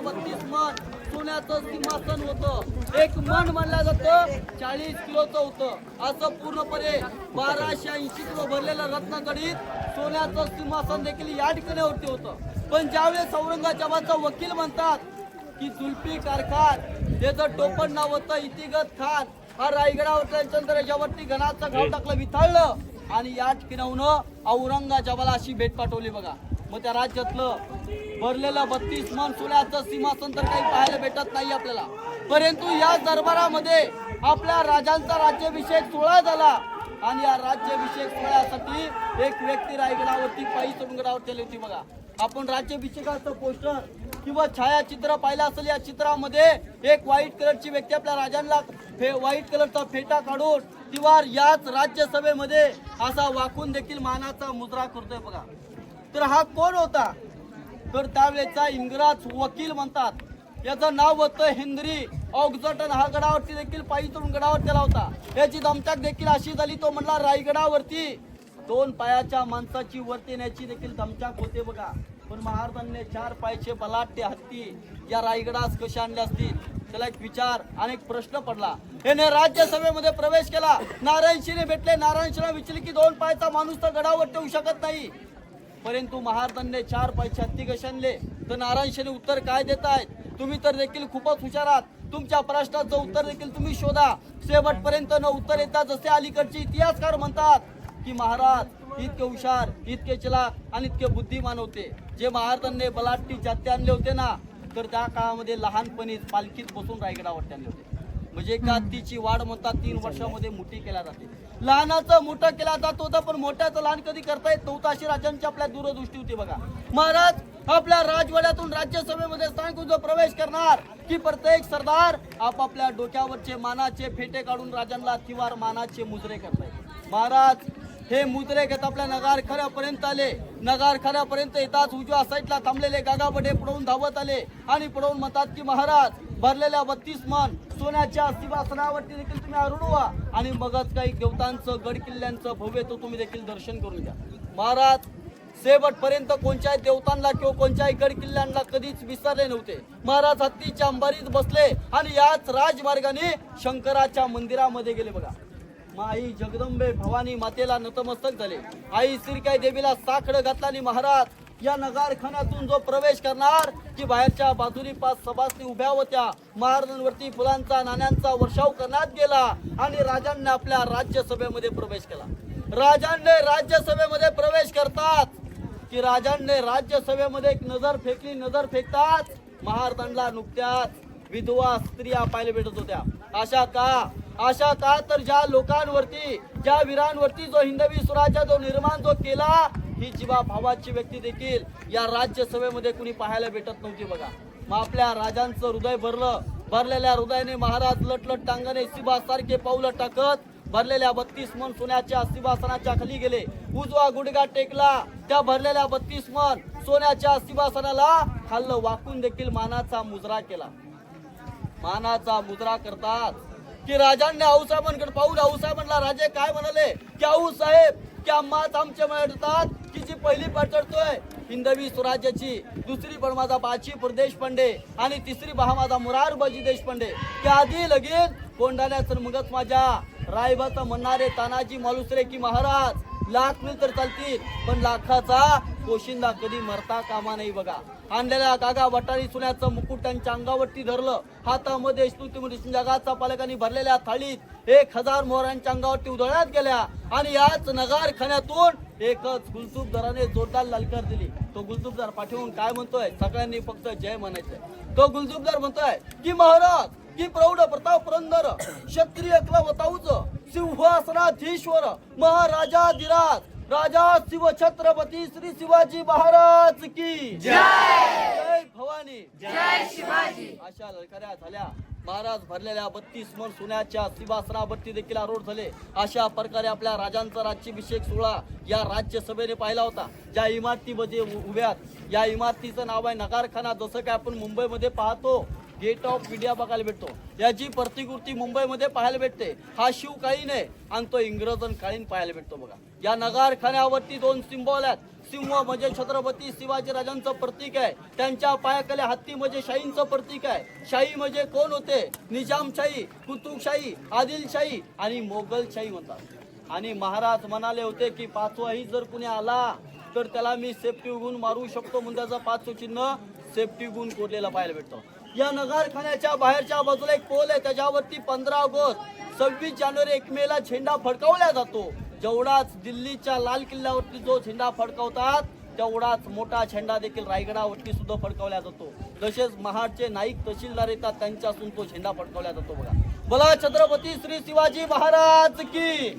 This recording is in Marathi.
बत्तीस मन. सोन्याचं सिंहासन होतं. एक मन म्हणलं जातं चाळीस किलोचं होतं. असं पूर्णपणे बाराशे ऐंशी किलो भरलेलं रत्नागडीत सोन्याचं सिंहासन देखील या ठिकाणावरती होतं. पण ज्यावेळेस औरंगाबादचा वकील म्हणतात की जुल्फिकार कारखान त्याचं टोपण नाव होतं इतिगत खान. हा रायगडावर त्याच्यानंतर याच्यावरती घणाचं गाव टाकलं विथाळलं. आणि या ठिकाणाहून औरंगाबादला अशी भेट पाठवली बघा. मग त्या राज्यातलं भरलेलं बत्तीस मन सोन्याचं सीमासन तर काही पाहायला भेटत नाही आपल्याला. परंतु या दरबारामध्ये आपल्या राजांचा राज्याभिषेक सोहळा झाला. आणि या राज्याभिषेक सोहळ्यासाठी एक व्यक्ती रायगडावरती पायी तुरुंगडावर केली होती बघा. आपण राज्याभिषेकाचं पोस्टर किंवा छायाचित्र पाहिलं असेल या चित्रामध्ये एक व्हाईट कलरची व्यक्ती आपल्या राजांना फे व्हाईट कलरचा फेटा काढून किंवा याच राज्यसभेमध्ये असा वाकून देखील मानाचा मुद्रा करतोय बघा. तर हा कोण होता? तर त्यावेळेचा इंग्रज वकील म्हणतात याचं नाव होतं हेनरी ऑक्झटन हा गडावरती देखील पायी तुरुण गडावर केला होता. याची दमचाक देखील अशी झाली तो म्हणला रायगडावरती. दोन पायाच्या माणसाची वरती नेण्याची देखील धमचाक होते बघा. पण महाराजांनी चार पायाचे बलाट्य हत्ती या रायगडास कशा आणल्या असतील? त्याला एक विचार आणि एक प्रश्न पडला. याने राज्यसभेमध्ये प्रवेश केला. नारायणशीने भेटले. नारायणशीला विचले विचारले की दोन पायाचा माणूस तर गडावर ठेवू शकत नाही. परंतु महाराजांनी चार पायचे हत्ती कशा तर नारायण उत्तर काय देत आहेत तुम्ही तर देखील खूपच हुशार आहात. तुमच्या प्रश्नाचं उत्तर देखील तुम्ही शोधा. शेवटपर्यंत न उत्तर येतात जसे अलीकडचे इतिहासकार म्हणतात की महाराज इतके हुशार इतके चलाक आणि इतके बुद्धिमान होते. जे महाराजांनी बलाट्टी जात्या आणले होते ना तर त्या काळामध्ये लहानपणीच पालखीत बसून रायगडावर आणले होते. म्हणजे का तिची वाढ म्हणतात तीन वर्षामध्ये मोठी केल्या जाते. लहानाचं मोठं केला जात होता पण मोठ्याचं लहान कधी करता येत नव्हतं अशी राजांची आपल्या दूरदृष्टी होती बघा. महाराज आपल्या राजवाड्यातून राज्यसभेमध्ये सांगून जो प्रवेश करणार की प्रत्येक सरदार आपापल्या डोक्यावरचे मानाचे फेटे काढून राजांना तिवार मानाचे मुजरे करतायत. महाराज हे मुजरे घेत आपल्या नगारखान्यापर्यंत आले. नगारखान्यापर्यंत येताच उजव्या साईडला थांबलेले गागाबडे पडवून धावत आले आणि पडवून म्हणतात की महाराज भरलेल्या बत्तीस मन सोन्याच्या सिंहासनावरती देखील तुम्ही आरूढ व्हा. आणि मगच काही देवतांचं गड किल्ल्यांचं तो तुम्ही देखील दर्शन करून घ्या. महाराज शेवटपर्यंत कोणत्याही देवतांना किंवा कोणत्याही गड किल्ल्यांना कधीच विसरले नव्हते. महाराज हत्तीच्या अंबारीत बसले आणि याच राजमार्गाने शंकराच्या मंदिरामध्ये गेले बघा. माई जगदंबे भवानी मातेला नतमस्तक झाले. आई सिरकाई देवीला साखड घातला आणि महाराज या नगारखान्यातून जो प्रवेश करणार की बाहेरच्या बाजूनी पाच सभासनी उभ्या होत्या महाराजांवरती फुलांचा नाण्यांचा वर्षाव करण्यात गेला आणि राजांनी आपल्या राज्यसभेमध्ये प्रवेश केला. राजांनी राज्यसभेमध्ये प्रवेश करतात. की राजांनी राज्यसभेमध्ये एक नजर फेकली नजर फेकताच महाराजांना नुकत्याच विधवा स्त्रिया पाहायला भेटत होत्या. अशा का? अशा का? तर ज्या लोकांवरती ज्या वीरांवरती जो हिंदवी स्वराज्य जो निर्माण जो केला ही जीवा भावाची व्यक्ती देखील या राज्यसभेमध्ये कुणी पाहायला भेटत नव्हती बघा. मग आपल्या राजांचं हृदय भरलं. भरलेल्या हृदयाने महाराज लटलट टांगणे सारखे पावलं टाकत भरलेल्या बत्तीस मन सोन्याच्या सिंहासनाच्या खाली गेले. उजवा गुडगा टेकला. त्या भरलेल्या बत्तीस मन सोन्याच्या सिंहासनाला खाल्लं. वाकून देखील मानाचा मुजरा केला. मानाचा मुजरा करतात. की राजांनी आऊसाहेबांकडे पाहून आऊसाहेबांना राजे काय म्हणाले? की आऊ साहेब की आमच्या मिळतात म्हणतात जी पहिली पट चढतोय. हिंदवी स्वराज्याची दुसरी पण माझा बाची प्रदेश पंडे आणि तिसरी बहा माझा मुरारबाजी देशपांडे. त्या आधी लगेच कोंडाण्याचं मगच माझ्या. रायबाचं म्हणणारे तानाजी मालुसरे की महाराज. लाख मिळ तर चालतील पण लाखाचा पोशिंदा कधी मरता कामा नाही बघा. आणलेल्या गागा वटारी सुन्याचं मुकुट त्यांच्या अंगावरती धरलं. हातामध्ये जगाचा पालकांनी भरलेल्या थाळीत एक हजार मोहरांच्या अंगावरती उधळण्यात गेल्या. आणि याच नगार खाण्यातून एकच गुलतूबदाराने जोरदार ललकार दिली. तो गुलतूबदार पाठवून काय म्हणतोय? सगळ्यांनी फक्त जय म्हणायचंय. तो गुलतूबदार म्हणतोय की महाराज की प्रौढ प्रताप पुरंदर क्षत्रिय क्लवताऊच सिंहासनाधीश्वर महाराजाधिराज राजा शिव छत्रपती श्री शिवाजी महाराज की. जय भवानी. जय शिवाजी. अशा ललकाऱ्या झाल्या. महाराज भरलेल्या बत्तीस मन सोन्याच्या सिंहासनावरती देखील आरोढ झाले. अशा प्रकारे आपल्या राजांचा राज्याभिषेक सोहळा या राज्यसभेने पाहिला होता. ज्या इमारतीमध्ये उ- उभ्यात या इमारतीचं नाव आहे नगारखाना जसं काय आपण मुंबईमध्ये पाहतो. गेट ऑफ इंडिया बघायला भेटतो. याची प्रतिकृती मुंबईमध्ये पाहायला भेटते. हा शिवकालीन आहे आणि तो इंग्रजनकालीन पाहायला भेटतो बघा. या नगारखान्यावरती दोन सिंबॉल आहेत. सिंह म्हणजे छत्रपती शिवाजी राजांचं प्रतीक आहे. त्यांच्या पायाखाली हत्ती म्हणजे शाहींचं प्रतीक आहे. शाही म्हणजे कोण होते? निजामशाही कुतुबशाही आदिलशाही आणि मोगलशाही म्हणतात. आणि महाराज म्हणाले होते की पाचवाही जर कुणी आला तर त्याला मी सेफ्टी गुण मारू शकतो. म्हणून त्याचं पाचवं चिन्ह सेफ्टी गुण कोरलेला पाहायला भेटतो. या नगारखान्याच्या बाहेरच्या बाजूला एक पोल आहे त्याच्यावरती पंधरा ऑगस्ट सव्वीस जानेवारी एक मेला झेंडा फडकावला जातो. जेवढाच दिल्लीच्या लाल किल्ल्यावरती जो झेंडा फडकावतात तेवढाच मोठा झेंडा देखील रायगडावरती सुद्धा फडकावला जातो. तसेच महाडचे नाईक तहसीलदार येतात त्यांच्यासून तो झेंडा फडकावला जातो बघा. बोला छत्रपती श्री शिवाजी महाराज की